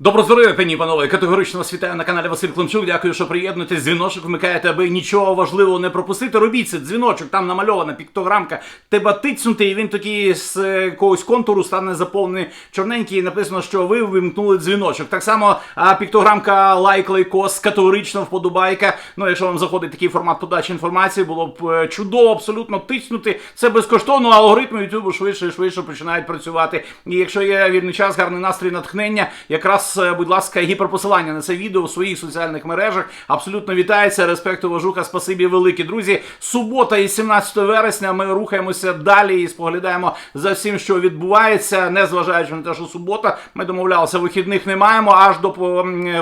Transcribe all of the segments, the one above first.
Добро здоров'я, пані і панове. Категорично вас вітаю на каналі Василь Климчук. Дякую, що приєднуєтесь. Дзвіночок вмикаєте, аби нічого важливого не пропустити. Робіть це дзвіночок, там намальована піктограмка. Треба тицнути, і він такий з е, якогось контуру стане заповнений чорненький. І написано, що ви вимкнули дзвіночок. Так само а, піктограмка лайк, лайкос, категорично вподобайка. Ну, якщо вам заходить такий формат подачі інформації, було б е, чудово абсолютно тиснути. Це безкоштовно. Алгоритми YouTube швидше і швидше починають працювати. І якщо є вільний час, гарний настрій, натхнення, якраз, е, будь ласка, гіперпосилання на це відео у своїх соціальних мережах. Абсолютно вітається. Респекту, уважуха, спасибі великі друзі. Субота і 17 вересня. Ми рухаємося далі і споглядаємо за всім, що відбувається, незважаючи на те, що субота. Ми домовлялися, вихідних не маємо аж до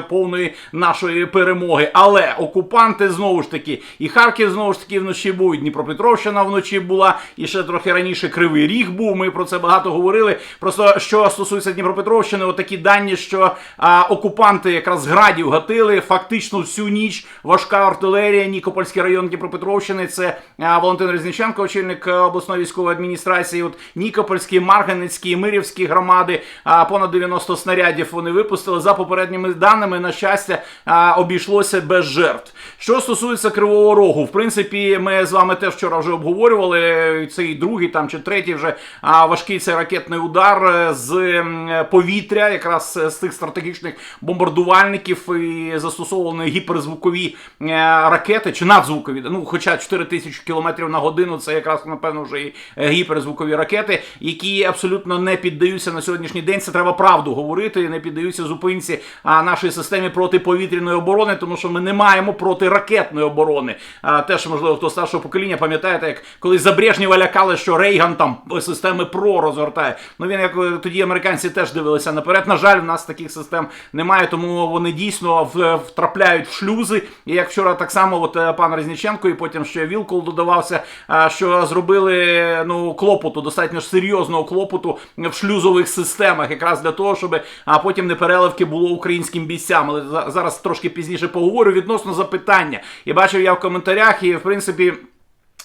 повної нашої перемоги. Але окупанти знову ж таки, і Харків знову ж таки вночі був, і Дніпропетровщина вночі була, і ще трохи раніше Кривий Ріг був. Ми про це багато говорили. Просто що стосується Дніпропетровщини, отакі дані, що а, окупанти якраз градів гатили фактично всю ніч. Важка артилерія, Нікопольський район Дніпропетровщини. Це а, Валентин Резніченко, очільник е, обласної військової адміністрації. От Нікопольський, Марганецький, Мирівські громади. А, понад 90 снарядів вони випустили. За попередніми даними, на щастя, а, обійшлося без жертв. Що стосується Кривого Рогу, в принципі, ми з вами теж вчора вже обговорювали е, цей другий там чи третій вже а, важкий цей ракетний удар е, з повітря, якраз з тих стратегічних бомбардувальників і застосовані гіперзвукові е, ракети чи надзвукові. Ну, хоча 4 тисячі кілометрів на годину це якраз напевно вже і е, гіперзвукові ракети, які абсолютно не піддаються на сьогоднішній день. Це треба правду говорити, не піддаються зупинці нашої системі протиповітряної оборони, тому що ми не маємо протиракетної оборони. Теж можливо, хто старшого покоління пам'ятаєте, як коли за Брежнєва лякали, що Рейган там системи ПРО розгортає. Ну він як е, тоді американці теж дивилися наперед. На жаль, в нас таких систем немає, тому вони дійсно втрапляють в шлюзи. І як вчора так само, от е, пан Резніченко, і потім ще Вілкол додавався, що зробили ну клопоту, достатньо серйозного клопоту в шлюзових системах, якраз для того, щоб а потім не переливки було українським бійцям. Але за- зараз трошки пізніше поговорю відносно запитання. І бачив я в коментарях, і в принципі.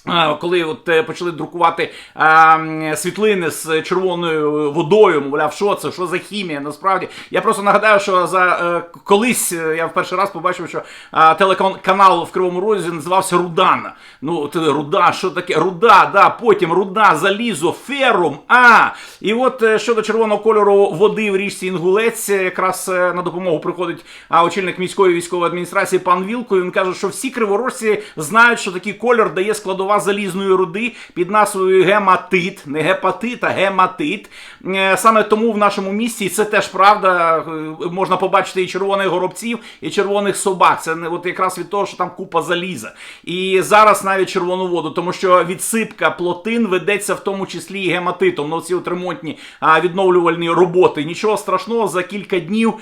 А, Коли от е, почали друкувати а, світлини з червоною водою, мовляв, що це, що за хімія? Насправді я просто нагадаю, що за е, колись е, я в перший раз побачив, що а, телеканал в Кривому Розі називався Рудана. Ну, руда, що таке? Руда, да, потім руда, залізо, ферум. А і от щодо червоного кольору води в річці Інгулець, якраз на допомогу приходить а, очільник міської військової адміністрації пан Вілко. І він каже, що всі криворожці знають, що такий кольор дає складова залізної руди під назвою гематит, не гепатит, а гематит. Е, Саме тому в нашому місті і це теж правда. е, Можна побачити і червоних горобців, і червоних собак. Це не от якраз від того, що там купа заліза. І зараз навіть червону воду, тому що відсипка плотин ведеться в тому числі і гематитом. Ну, ці ремонтні відновлювальні роботи. Нічого страшного, за кілька днів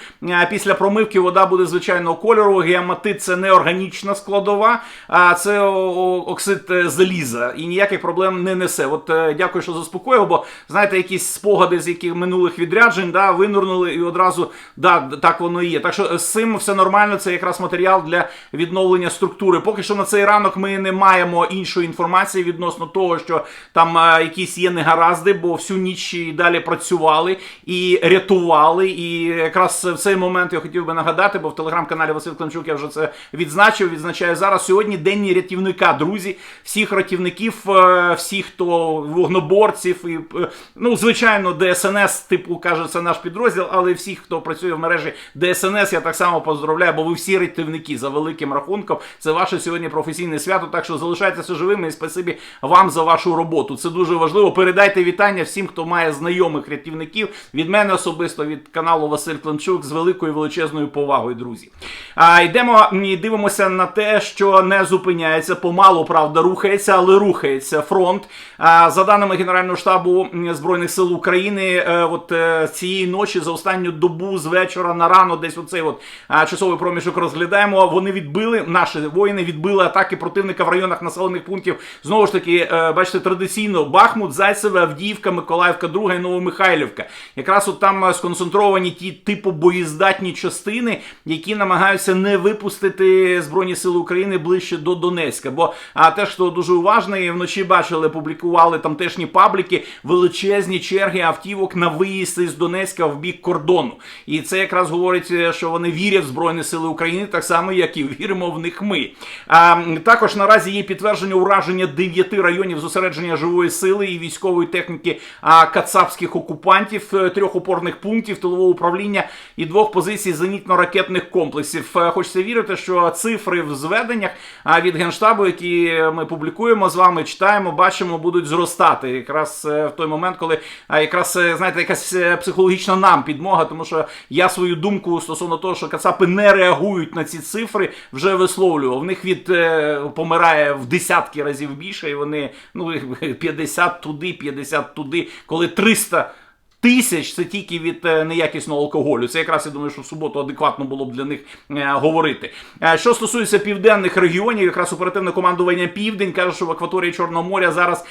після промивки вода буде звичайного кольору. Гематит це не органічна складова, це оксид е, заліза і ніяких проблем не несе. От е, дякую, що заспокоїв, бо знаєте, якісь спогади з яких минулих відряджень, да, винурнули і одразу да, так воно і є. Так що з цим все нормально. Це якраз матеріал для відновлення структури. Поки що на цей ранок ми не маємо іншої інформації відносно того, що там е, якісь є негаразди, бо всю ніч і далі працювали і рятували. І якраз в цей момент я хотів би нагадати, бо в телеграм-каналі Василь Климчук я вже це відзначив. Відзначаю зараз. Сьогодні день рятівника, друзі. Всіх рятівників, е, всіх, хто вогнеборців, і е, ну звичайно, ДСНС, типу каже, це наш підрозділ, але всіх, хто працює в мережі ДСНС, я так само поздравляю, бо ви всі рятівники за великим рахунком. Це ваше сьогодні професійне свято. Так що залишайтеся живими і спасибі вам за вашу роботу. Це дуже важливо. Передайте вітання всім, хто має знайомих рятівників. Від мене особисто від каналу Василь Климчук з великою величезною повагою, друзі. А йдемо і дивимося на те, що не зупиняється, помалу правда рухається, але рухається фронт. За даними Генерального штабу Збройних сил України, е, от е, цієї ночі за останню добу з вечора на рано, десь оцей от часовий проміжок розглядаємо. Вони відбили наші воїни відбили атаки противника в районах населених пунктів. Знову ж таки, е, бачите, традиційно Бахмут, Зайцеве, Авдіївка, Миколаївка, Друга і Новомихайлівка. Якраз от там сконцентровані ті типу боєздатні частини, які намагаються не випустити Збройні Сили України ближче до Донецька. Бо а теж хто дуже дуже уважний. Вночі бачили, публікували тамтешні пабліки величезні черги автівок на виїзд із Донецька в бік кордону. І це якраз говорить, е, що вони вірять в Збройні Сили України, так само, як і віримо в них ми. А, також наразі є підтвердження ураження дев'яти районів зосередження живої сили і військової техніки а, кацапських окупантів, е, трьох опорних пунктів, тилового управління і двох позицій зенітно-ракетних комплексів. Е, Хочеться вірити, що цифри в зведеннях від генштабу, які ми публікуємо з вами, читаємо, бачимо, будуть зростати якраз е, в той момент, коли якраз е, знаєте, якась е, психологічна нам підмога, тому що я свою думку стосовно того, що кацапи не реагують на ці цифри, вже висловлював. В них від помирає в десятки разів більше, і вони ну 50 туди, 50 туди, коли 300 Тисяч це тільки від е, неякісного алкоголю. Це якраз я думаю, що в суботу адекватно було б для них е, говорити. Е, що стосується південних регіонів, якраз оперативне командування Південь каже, що в акваторії Чорного моря зараз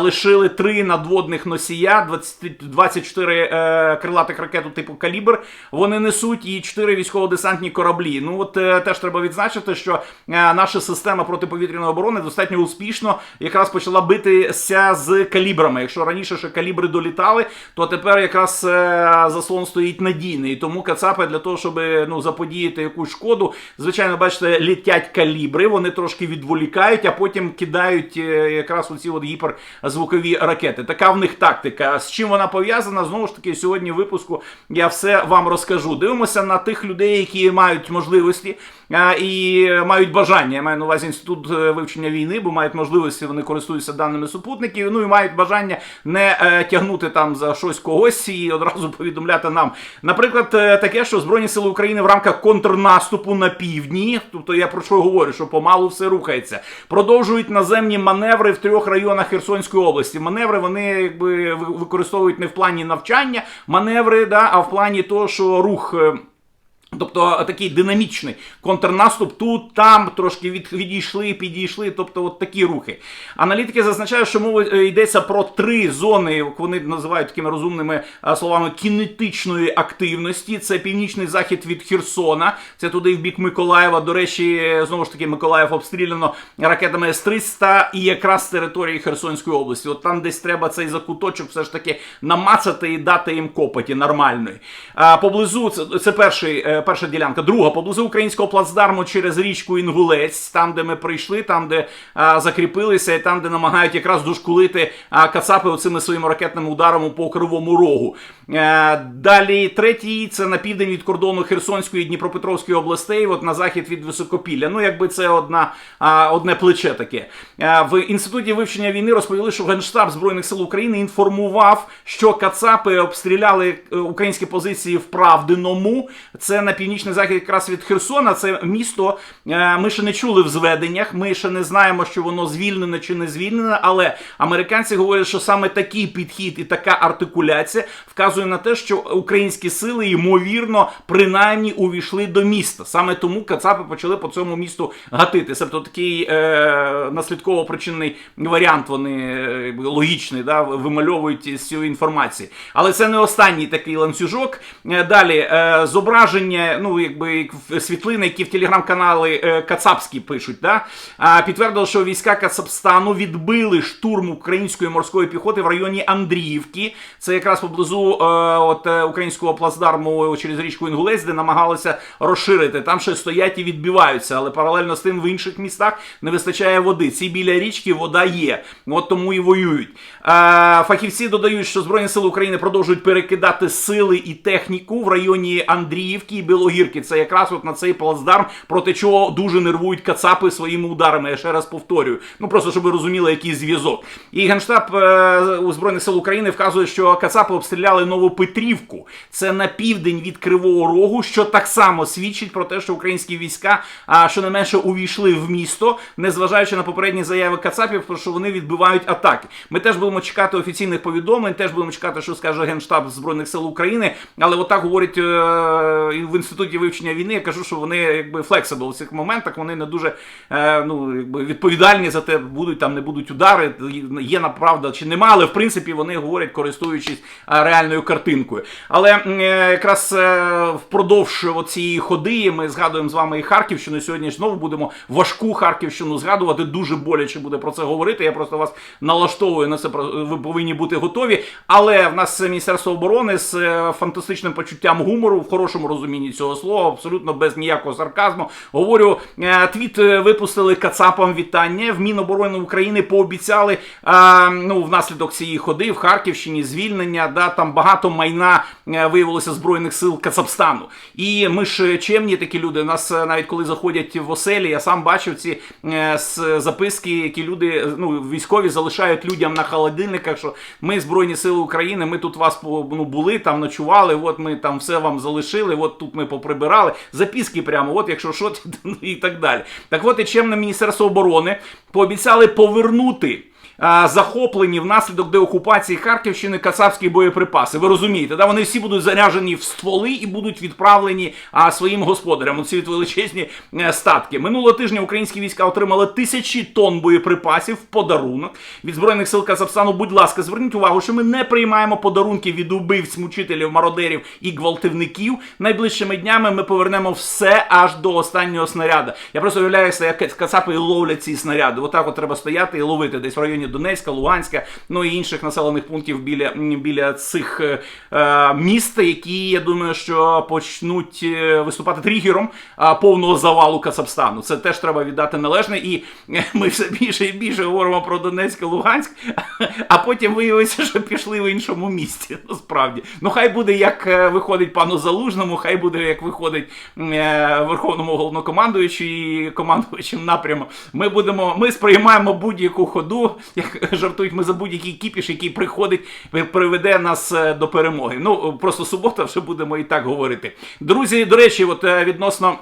лишили три надводних носія, 20, 24 е, крилатих ракету типу калібр. Вони несуть і 4 військово-десантні кораблі. Ну от теж треба відзначити, що наша система протиповітряної оборони достатньо успішно якраз почала битися з калібрами. Якщо раніше ще калібри долітали, то тепер якраз е, заслон стоїть надійний. Тому кацапи для того, щоб ну заподіяти якусь шкоду, звичайно, бачите, літять калібри, вони трошки відволікають, а потім кидають е, якраз оці от гіперзвукові ракети. Така в них тактика. З чим вона пов'язана? Знову ж таки, сьогодні в випуску я все вам розкажу. Дивимося на тих людей, які мають можливості. І мають бажання, я маю на увазі інститут е, вивчення війни, бо мають можливості, вони користуються даними супутників. Ну і мають бажання не е, тягнути там за щось когось і одразу повідомляти нам. Наприклад, е, таке, що Збройні Сили України в рамках контрнаступу на півдні, тобто я про що говорю, що помалу все рухається, продовжують наземні маневри в трьох районах Херсонської області. Маневри вони якби ви- використовують не в плані навчання, маневри, да, а в плані того, що рух. Е, Тобто такий динамічний контрнаступ тут, там трошки від, відійшли, підійшли, тобто от такі рухи. Аналітики зазначають, що мова е, йдеться про три зони, як вони називають такими розумними е, словами кінетичної активності. Це північний захід від Херсона, це туди в бік Миколаєва. До речі, е, знову ж таки, Миколаїв обстріляно ракетами С-300 і якраз території Херсонської області. От там десь треба цей закуточок все ж таки намацати і дати їм копоті нормальної. А, поблизу це, це перший, е, перша ділянка. Друга поблизу українського плацдарму через річку Інгулець, там, де ми прийшли, там, де а, закріпилися, і там, де намагають якраз дошкулити а, кацапи оцими своїми ракетними ударами по кривому рогу. Е, далі третій це на південь від кордону Херсонської і Дніпропетровської областей, от на захід від Високопілля. Ну, якби це одна, а, одне плече таке. Е, в інституті вивчення війни розповіли, що Генштаб Збройних сил України інформував, що кацапи обстріляли е, українські позиції в Правдиному. Це на північний захід якраз від Херсона. Це місто. е, Ми ще не чули в зведеннях. Ми ще не знаємо, що воно звільнене чи не звільнене. Але американці говорять, що саме такий підхід і така артикуляція вказує на те, що українські сили ймовірно принаймні увійшли до міста. Саме тому кацапи почали по цьому місту гатити. Тобто такий е, наслідково причинний варіант. Вони е, логічний, да, вимальовують з цієї інформації. Але це не останній такий ланцюжок. Е, Далі е, зображення, ну якби світлини, які в телеграм-канали е, Кацапські пишуть, да, а, підтвердили, що війська Кацапстану відбили штурм української морської піхоти в районі Андріївки. Це якраз поблизу е, от, е, українського плацдарму через річку Інгулець, де намагалися розширити. Там ще стоять і відбиваються, але паралельно з тим в інших містах не вистачає води. Ці біля річки вода є. От тому і воюють. Е, фахівці додають, що Збройні сили України продовжують перекидати сили і техніку в районі Андріївки Білогірки. Це якраз от на цей плацдарм, проти чого дуже нервують кацапи своїми ударами. Я ще раз повторюю. Ну просто щоб ви розуміли, який зв'язок. І генштаб е, у Збройних сил України вказує, що кацапи обстріляли Новопетрівку. Це на південь від Кривого Рогу, що так само свідчить про те, що українські війська а, щонайменше увійшли в місто, незважаючи на попередні заяви кацапів, про що вони відбивають атаки. Ми теж будемо чекати офіційних повідомлень, теж будемо чекати, що скаже генштаб збройних сил України. Але отак говорять е, інституті вивчення війни. Я кажу, що вони якби флексибл у цих моментах. Вони не дуже е, ну, якби відповідальні за те, будуть там, не будуть удари. Є направда чи нема, але в принципі вони говорять, користуючись е, реальною картинкою. Але е, якраз е, впродовж цієї ходи ми згадуємо з вами і Харківщину. Сьогодні знову будемо важку Харківщину згадувати. Дуже боляче буде про це говорити. Я просто вас налаштовую на це. Ви повинні бути готові. Але в нас Міністерство оборони з е, фантастичним почуттям гумору, в хорошому розумінні цього слова, абсолютно без ніякого сарказму. Говорю, е, твіт е, випустили Кацапам вітання. В Міноборони України пообіцяли ну, внаслідок цієї ходи в Харківщині звільнення. Да, там багато майна е, виявилося збройних сил Кацапстану. І ми ж чемні такі люди. Нас навіть коли заходять в оселі, я сам бачив ці записки, які люди ну, військові залишають людям на холодильниках, що ми Збройні Сили України, ми тут вас ну, були, там ночували, от ми там все вам залишили, от тут ми поприбирали. Записки прямо, от якщо що, і так далі. Так от і чемне Міністерство оборони пообіцяли повернути. А, Захоплені внаслідок деокупації Харківщини кацапські боєприпаси. Ви розумієте, да? вони всі будуть заряжені в стволи і будуть відправлені а, своїм господарям. Оці величезні е, статки. Минулого тижня українські війська отримали тисячі тонн боєприпасів в подарунок від збройних сил Казахстану. Будь ласка, зверніть увагу, що ми не приймаємо подарунки від убивць, мучителів, мародерів і гвалтівників. Найближчими днями ми повернемо все аж до останнього снаряда. Я просто уявляюся, як кацапи ловлять ці снаряди. Отак от треба стояти і ловити десь в районі Донецька, Луганська, ну і інших населених пунктів біля, біля цих е, е, міст, які я думаю, що почнуть е, виступати тригером повного завалу Кацапстану. Це теж треба віддати належне. І е, ми все більше і більше говоримо про Донецьк і Луганськ, а потім виявилося, що пішли в іншому місті. Насправді, ну хай буде як виходить пану Залужному, хай буде як виходить е, верховному головнокомандуючу і командувачем напряму. Ми будемо, ми сприймаємо будь-яку ходу, як жартують, ми за будь-який кіпіш, який приходить, приведе нас е, до перемоги. Ну просто субота, вже будемо і так говорити. Друзі, до речі, от е, відносно.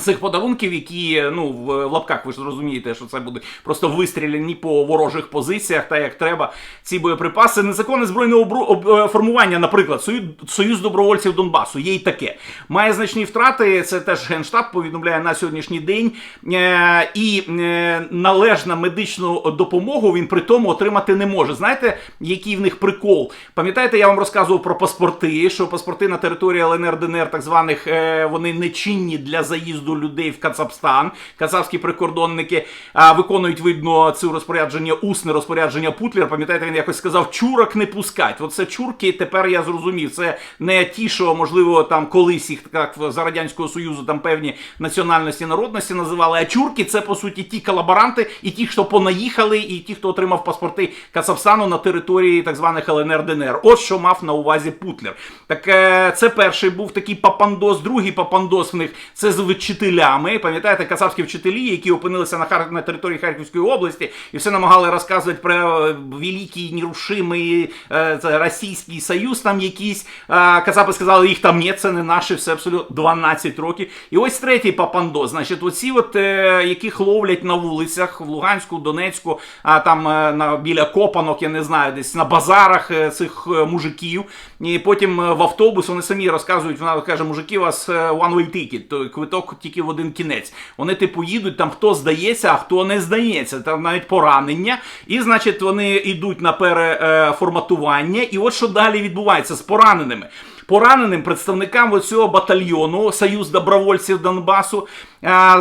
Цих подарунків, які ну в лапках, ви ж розумієте, що це буде просто вистріляні по ворожих позиціях, та як треба. Ці боєприпаси, незаконне збройне обру- об- е, формування, наприклад, Союз, Союз добровольців Донбасу, є й таке. Має значні втрати. Це теж генштаб повідомляє на сьогоднішній день. Е, і е, належна медичну допомогу він при тому отримати не може. Знаєте, який в них прикол? Пам'ятаєте, я вам розказував про паспорти, що паспорти на території ЛНР ДНР, так званих, е, вони не чинні для заїзду людей в Кацапстан. Кацапські прикордонники а, виконують видно це розпорядження, усне розпорядження Путлер. Пам'ятаєте, він якось сказав, чурок не пускать. От це чурки. Тепер я зрозумів. Це не ті, що можливо там колись їх як за радянського союзу там певні національності народності називали. А чурки це по суті ті колаборанти і ті, хто понаїхали, і ті, хто отримав паспорти Кацапстану на території так званих ЛНР ДНР. От що мав на увазі Путлер. Так е, це перший був такий папандос. Другий папандос в них це з вчителями. Пам'ятаєте, кацапські вчителі, які опинилися на Хар... на території Харківської області, і все намагали розказувати про е, великий нерушимий е, Російський Союз. Там якийсь е, кацапи сказали, їх там ні, це не наші, все абсолютно 12 років. І ось третій папандос. Значить, оці, от е, яких ловлять на вулицях в Луганську, Донецьку, а там е, на біля копанок, я не знаю, десь на базарах е, цих е, мужиків. І потім е, в автобус вони самі розказують, вона каже, мужики, у вас е, one way ticket, то квиток тільки в один кінець. Вони типу їдуть, там хто здається, а хто не здається. Там навіть поранення. І, значить, вони йдуть на переформатування. І от що далі відбувається з пораненими. Пораненим представникам цього батальйону Союз добровольців Донбасу, е,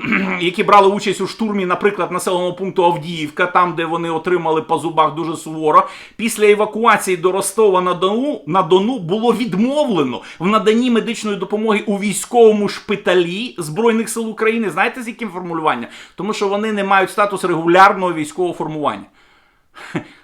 які брали участь у штурмі, наприклад, населеного пункту Авдіївка, там де вони отримали по зубах дуже суворо. Після евакуації до Ростова на Дону на Дону було відмовлено в наданні медичної допомоги у військовому шпиталі Збройних сил України. Знаєте з яким формулюванням? Тому що вони не мають статус регулярного військового формування.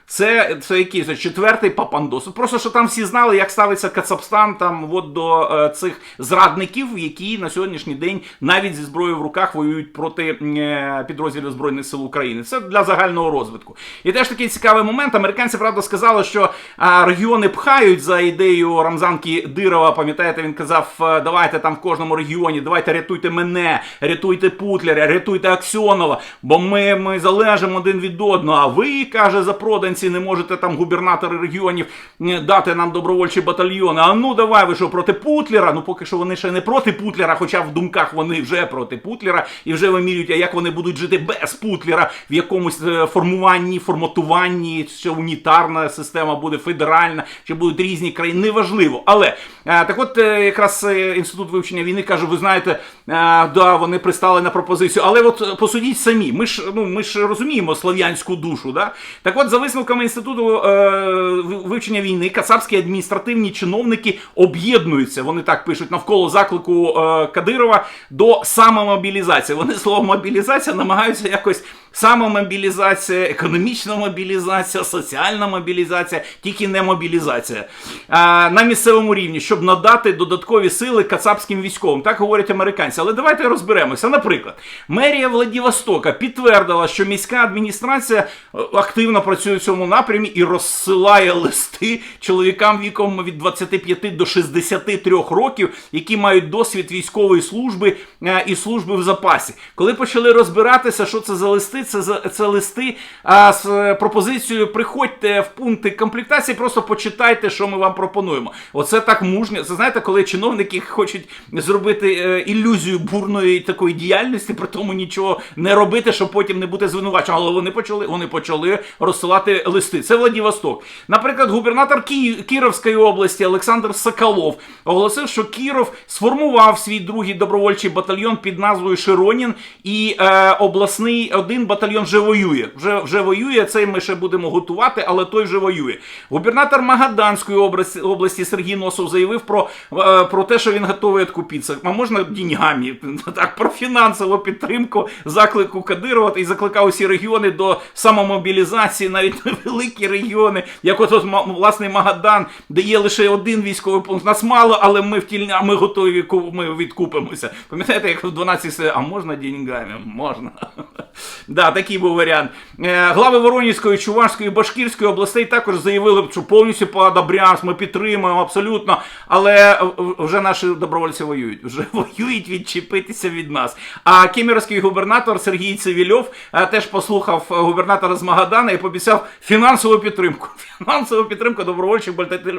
Це, це який це четвертий папандос. Просто що там всі знали, як ставиться Кацапстан там от до е, цих зрадників, які на сьогоднішній день навіть зі зброєю в руках воюють проти е, підрозділів Збройних сил України. Це для загального розвитку. І теж такий цікавий момент. Американці правда сказали, що е, регіони пхають за ідеєю Рамзанки Дирова. Пам'ятаєте, він казав: е, давайте там в кожному регіоні, давайте рятуйте мене, рятуйте Путлера, рятуйте Аксьонова, бо ми, ми залежимо один від одного. А ви каже запроданці підприємці, не можете там губернатори регіонів дати нам добровольчі батальйони. А ну давай ви що проти Путлера? Ну поки що вони ще не проти Путлера, хоча в думках вони вже проти Путлера і вже вимірюють, а як вони будуть жити без Путлера в якомусь е, формуванні, форматуванні, чи унітарна система буде федеральна, чи будуть різні країни, неважливо. Але е, так от е, якраз інститут вивчення війни каже: ви знаєте, да, вони пристали на пропозицію, але от посудіть самі. Ми ж ну ми ж розуміємо слов'янську душу. Да? Так от, за висновками інституту е, вивчення війни, кацапські адміністративні чиновники об'єднуються. Вони так пишуть навколо заклику е, Кадирова до самомобілізації. Вони слово мобілізація намагаються якось самомобілізація, економічна мобілізація, соціальна мобілізація, тільки не мобілізація а, на місцевому рівні, щоб надати додаткові сили кацапським військовим. Так говорять американці. Але давайте розберемося. Наприклад, мерія Владивостока підтвердила, що міська адміністрація е, активно працює в цьому напрямі і розсилає листи чоловікам віком від 25 до 63 років, які мають досвід військової служби е, і служби в запасі. Коли почали розбиратися, що це за листи, це це листи а, з е, пропозицією приходьте в пункти комплектації, просто почитайте, що ми вам пропонуємо. Оце так мужньо. Це знаєте, коли чиновники хочуть зробити е, ілюзію бурної такої діяльності, при тому нічого не робити, щоб потім не бути звинуваченим. Але вони почали, вони почали розсилати листи. Це Владивосток. Наприклад, губернатор Кіровської області Олександр Соколов оголосив, що Кіров сформував свій другий добровольчий батальйон під назвою Широнін, і е, обласний один батальйон вже воює. Вже, вже воює. Цей ми ще будемо готувати, але той вже воює. Губернатор Магаданської області, області Сергій Носов заявив про, е, про те, що він готовий відкупитися. А можна деньгами? Так, про фінансову підтримку заклику Кадирова і закликав усі регіони до самомобілізації, навіть невеликі регіони, як от, власний Магадан, де є лише один військовий пункт. Нас мало, але ми в тільня, ми готові ми відкупимося. Пам'ятаєте, як в 12 сказали, а можна деньгами? Можна. Да, такий був варіант. Е, Глави Воронівської, Чувашської, Башкірської областей також заявили, що повністю подобряс, ми підтримуємо абсолютно. Але е, вже наші добровольці воюють. Вже воюють відчепитися від нас. А кемеровський губернатор Сергій Цивільов е, теж послухав губернатора з Магадана і пообіцяв фінансову підтримку. Фінансову підтримку добровольчих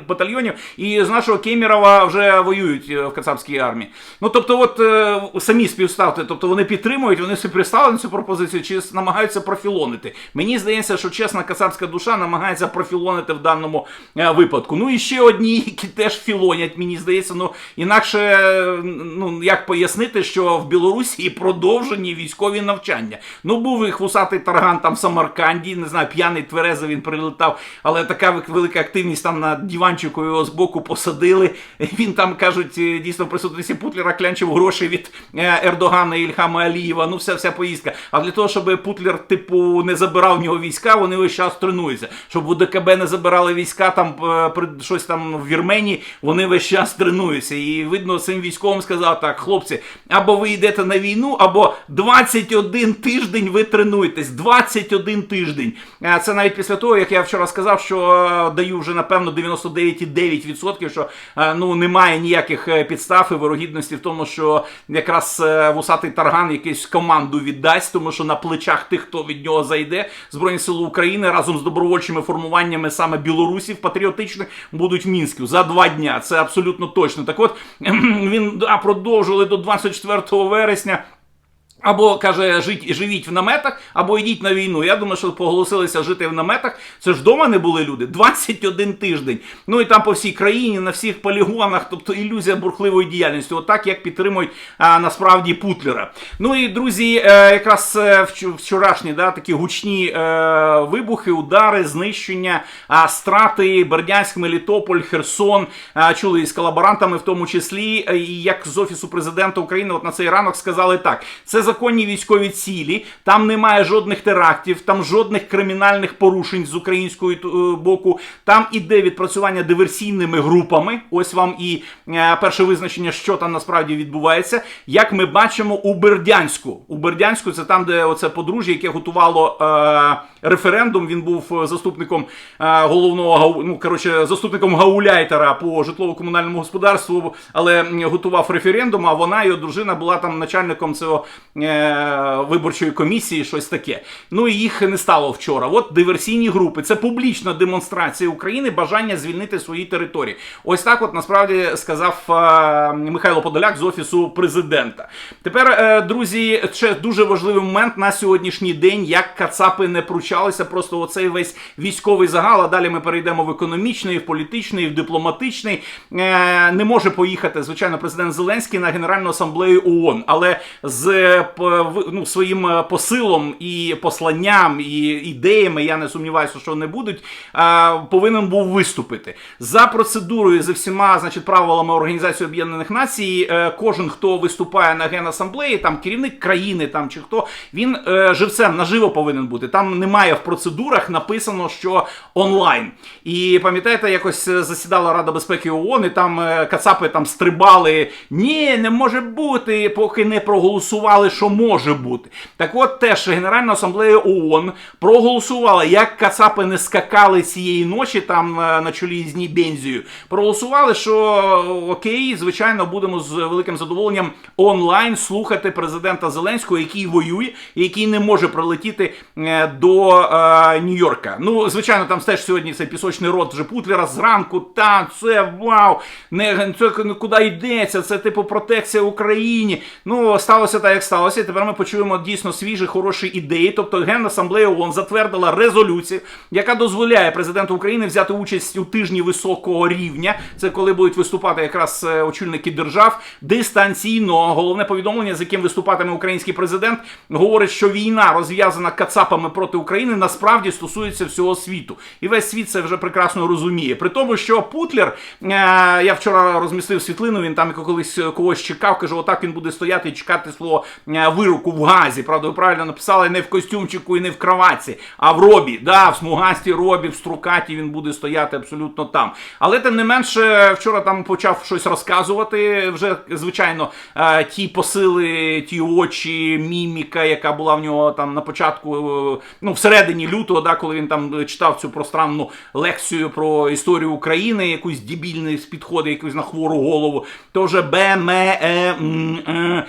батальйонів. І з нашого Кемерова вже воюють е, в Кацапській армії. Ну тобто, от е, самі співставте, тобто вони підтримують, вони собі пристали цю пропозицію, чи намагаються профілонити. Мені здається, що чесна кацапська душа намагається профілонити в даному е, випадку. Ну і ще одні, які теж філонять, мені здається, ну інакше ну як пояснити, що в Білорусі продовжені військові навчання. Ну був і хвусатий тарган там в Самарканді, не знаю, п'яний тверезо він прилетав, але така велика активність там на диванчику його з боку посадили. Він там кажуть, е, дійсно в присутності Путлера клянчив гроші від е, Ердогана і Ільхама Алієва. Ну, вся вся поїздка. А для того, щоб Путлер, типу, не забирав в нього війська, вони весь час тренуються. Щоб у ДКБ не забирали війська, там е, при щось там в Вірменії, вони весь час тренуються. І видно, цим військовим сказав так, хлопці, або ви йдете на війну, або 21 тиждень ви тренуєтесь. 21 тиждень. Це навіть після того, як я вчора сказав, що е, даю вже напевно 99,9%, що е, ну немає ніяких е, підстав і вирогідності в тому, що якраз вусатий тарган якусь команду віддасть, тому що на плечах тих, хто від нього зайде, Збройні Сили України разом з добровольчими формуваннями саме білорусів патріотичних будуть в Мінську за два дня. Це абсолютно точно. Так от він да, продовжили до 24 вересня. Або каже, жить, живіть в наметах, або йдіть на війну. Я думаю, що поголосилися жити в наметах. Це ж вдома не були люди. 21 тиждень. Ну і там по всій країні, на всіх полігонах, тобто ілюзія бурхливої діяльності. Отак, як підтримують а, насправді Путлера. Ну і друзі, е, якраз е, вчорашні да, такі гучні е, вибухи, удари, знищення, а, страти, Бердянськ, Мелітополь, Херсон. А, чули із колаборантами, в тому числі, е, і як з офісу президента України, от на цей ранок сказали так: це законні військові цілі, там немає жодних терактів, там жодних кримінальних порушень з української е, боку. Там іде відпрацювання диверсійними групами. Ось вам і е, перше визначення, що там насправді відбувається. Як ми бачимо у Бердянську. У Бердянську це там, де оце подружжя, яке готувало е, референдум. Він був е, заступником е, головного ну коротше, заступником гауляйтера по житлово-комунальному господарству, але готував референдум. А вона його дружина була там начальником цього виборчої комісії, щось таке. Ну і їх не стало вчора. От диверсійні групи. Це публічна демонстрація України, бажання звільнити свої території. Ось так, от насправді сказав е, Михайло Подоляк з офісу президента. Тепер, е, друзі, ще дуже важливий момент на сьогоднішній день, як Кацапи не пручалися, просто оцей весь військовий загал. А далі ми перейдемо в економічний, в політичний, в дипломатичний. Е, не може поїхати, звичайно, президент Зеленський на Генеральну асамблею ООН, але з е, ну, своїм е, посилом і посланням і ідеями, я не сумніваюся, що вони будуть, повинен був виступити за процедурою за всіма, значить, правилами Організації Об'єднаних Націй. е, Кожен, хто виступає на генасамблеї, там керівник країни, там чи хто, він е, живцем наживо повинен бути. Там немає в процедурах написано, що онлайн. І пам'ятаєте, якось засідала Рада безпеки ООН, і там Кацапи там стрибали. Ні, не може бути, поки не проголосували, що може бути. Так от теж Генеральна асамблея ООН проголосувала, як Кацапи не скакали цієї ночі там е, на чолі з Нібензією. Проголосували, що окей, звичайно, будемо з великим задоволенням онлайн слухати президента Зеленського, який воює, який не може прилетіти е, до е, Нью-Йорка. Ну, звичайно, там теж сьогодні цей пісочний рот вже Путлера зранку. Та це вау! Не це куди йдеться? Це типу протекція Україні. Ну сталося так, як сталося. І тепер ми почуємо дійсно свіжі, хороші ідеї. Тобто Генасамблея ООН затвердила резолюцію, яка дозволяє президенту України взяти участь у тижні високого рівня. Це коли будуть виступати якраз е, очільники держав дистанційно. Головне повідомлення, з яким виступатиме український президент, говорить, що війна розв'язана кацапами проти України насправді стосується всього світу, і весь світ це вже прекрасно розуміє. При тому, що Путлер, е, я вчора розмістив світлину. Він там колись когось чекав. каже, отак він буде стояти і чекати свого е, вироку в газі. Правда, ви правильно написали не в костюмчику і не в кроватці, а в робі. Да, в смугастій робі, в струкаті він буде стояти абсолютно там. Але тим не менше, вчора там почав щось розказувати. Вже звичайно, е, ті посили, ті очі, міміка, яка була в нього там на початку, е, ну всередині лютого, да, коли він там читав цю пространну лекцію про історію України, якусь дебільний підходи, якусь на хвору голову, то вже Б, М, Е,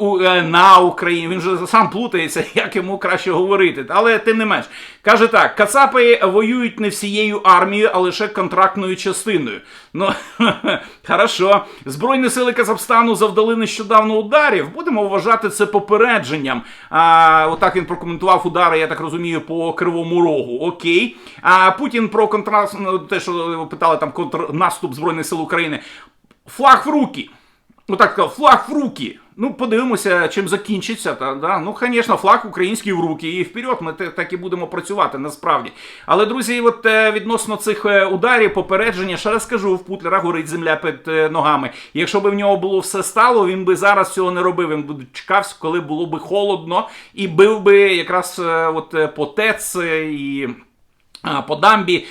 У, Е, на Україні. Він же сам плутається, як йому краще говорити. Але тим не менш, каже так: Кацапи воюють не всією армією, а лише контрактною частиною. Ну хорошо, збройні сили Казахстану завдали нещодавно ударів. Будемо вважати це попередженням. А, Отак він прокоментував удари, я так розумію, по кривому рогу. Окей. А Путін про контраст, те, що питали там контрнаступ збройних сил України. Флаг в руки. Ну так сказав, флаг в руки. Ну, подивимося, чим закінчиться. Та, да? Ну, звісно, флаг український в руки. І вперед ми так і будемо працювати насправді. Але, друзі, от е, відносно цих е, ударів, попередження, ще раз кажу, в Путлера горить земля під е, ногами. Якщо б в нього було все стало, він би зараз цього не робив. Він би чекав, коли було би холодно, і бив би якраз от, по ТЕЦ і. По дамбі,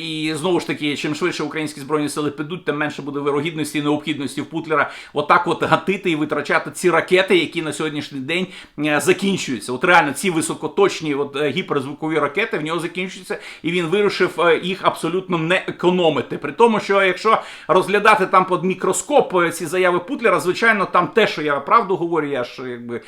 і знову ж таки, чим швидше українські збройні сили підуть, тим менше буде вирогідності і необхідності в Путлера отак от гатити і витрачати ці ракети, які на сьогоднішній день е, закінчуються. От реально ці високоточні от, е, гіперзвукові ракети в нього закінчуються, і він вирішив е, їх абсолютно не економити. При тому, що якщо розглядати там під мікроскоп ці заяви Путлера, звичайно, там те, що я правду говорю, я ж якби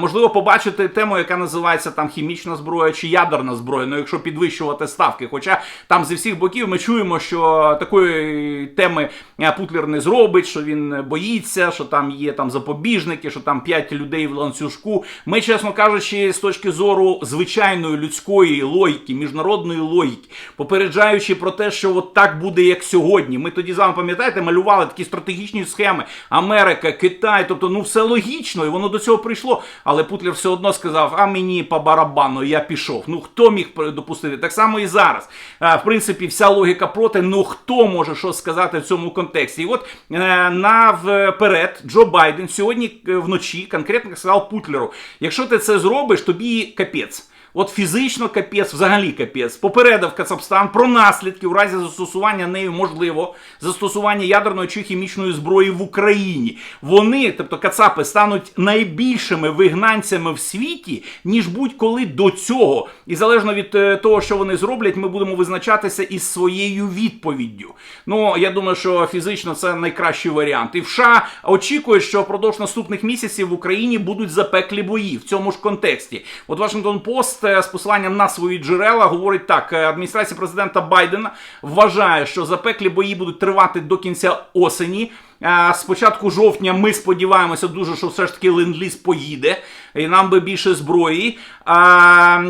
можливо побачити тему, яка називається там хімічна зброя чи ядерна зброя. Ну, якщо підвищувати ставки. Хоча там зі всіх боків ми чуємо, що такої теми е, Путлер не зробить, що він боїться, що там є там запобіжники, що там 5 людей в ланцюжку. Ми, чесно кажучи, з точки зору звичайної людської логіки, міжнародної логіки, попереджаючи про те, що от так буде, як сьогодні. Ми тоді з вами пам'ятаєте, малювали такі стратегічні схеми. Америка, Китай, тобто, ну все логічно, і воно до цього прийшло. Але Путлер все одно сказав: а мені по барабану, я пішов. Ну хто міг допустити? Так само і зараз. В принципі, вся логіка проти. Ну хто може що сказати в цьому контексті? І от е, наперед Джо Байден сьогодні е, вночі конкретно сказав Путлеру: якщо ти це зробиш, тобі капець. От фізично капець, взагалі капець, попередив Кацапстан про наслідки у разі застосування нею можливо застосування ядерної чи хімічної зброї в Україні. Вони, тобто Кацапи, стануть найбільшими вигнанцями в світі, ніж будь-коли до цього. І залежно від е, того, що вони зроблять, ми будемо визначатися із своєю відповіддю. Ну я думаю, що фізично це найкращий варіант. І в США очікує, що впродовж наступних місяців в Україні будуть запеклі бої в цьому ж контексті. От Вашингтон Пост з посиланням на свої джерела говорить так: е, адміністрація президента Байдена вважає, що запеклі бої будуть тривати до кінця осені. Е, З початку жовтня ми сподіваємося дуже, що все ж таки ленд-ліз поїде, і нам би більше зброї.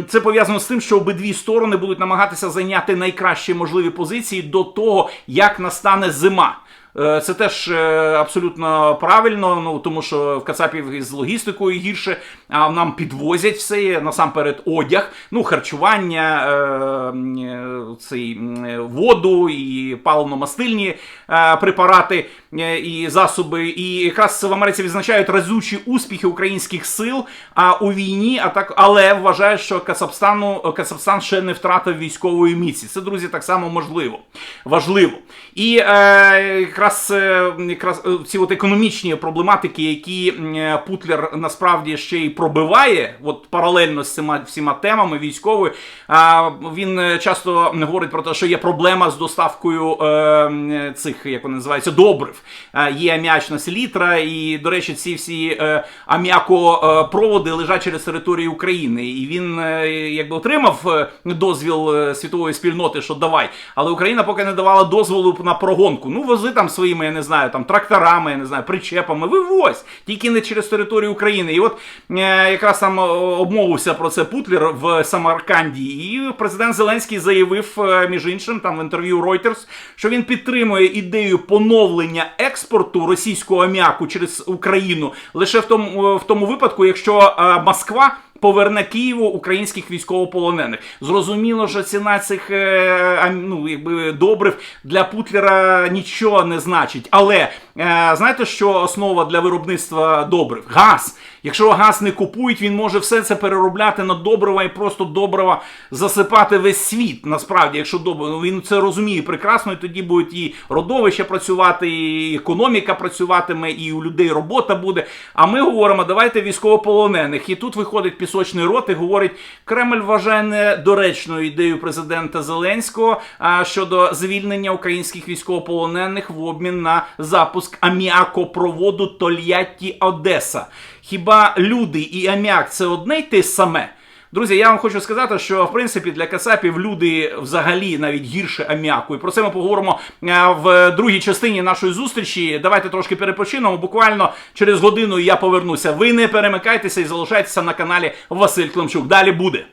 Це пов'язано з тим, що обидві сторони будуть намагатися зайняти найкращі можливі позиції до того, як настане зима. Е, Це теж е, абсолютно правильно, ну тому що в Кацапів із логістикою гірше, а нам підвозять все насамперед одяг, ну харчування, е, цей воду і паливно-мастильні препарати і засоби. І якраз в Америці відзначають разючі успіхи українських сил у війні, а так але вважають, що Кацапстану Кацапстан ще не втратив військової міці. Це друзі так само можливо, важливо. І е, якраз е, якраз е, ці от економічні проблематики, які е, Путлер насправді ще й пробиває, от паралельно з цими всіма темами військовою. Він часто говорить про те, що є проблема з доставкою цих, як вони називаються, добрив. Є аміачна селітра, і, до речі, ці всі аміакопроводи лежать через територію України. І він якби отримав дозвіл світової спільноти, що давай. Але Україна поки не давала дозволу на прогонку. Ну, вози там своїми, я не знаю, там тракторами, я не знаю, причепами. Вивозь, тільки не через територію України. І от е, якраз там е, обмовився про це Путлер в Самарканді. І президент Зеленський заявив, е, між іншим, там в інтерв'ю Reuters, що він підтримує ідею поновлення експорту російського аміаку через Україну лише в тому, е, в тому випадку, якщо е, Москва. Поверне Києву українських військовополонених. Зрозуміло, що ціна цих е, ну, якби, добрив для Путлера нічого не значить. Але знаєте, що основа для виробництва добрив? Газ. Якщо газ не купують, він може все це переробляти на добрива і просто добрива засипати весь світ. Насправді, якщо добре, ну, він це розуміє прекрасно, і тоді будуть і родовища працювати, і економіка працюватиме, і у людей робота буде. А ми говоримо, давайте військовополонених. І тут виходить пісочний рот і говорить, Кремль вважає недоречною ідею президента Зеленського щодо звільнення українських військовополонених в обмін на запуск аміакопроводу Тольятті Одеса. Хіба люди і аміак це одне й те саме? Друзі, я вам хочу сказати, що в принципі для кацапів люди взагалі навіть гірше аміаку. І про це ми поговоримо е, в другій частині нашої зустрічі. Давайте трошки перепочинемо. Буквально через годину я повернуся. Ви не перемикайтеся і залишайтеся на каналі Василь Климчук. Далі буде.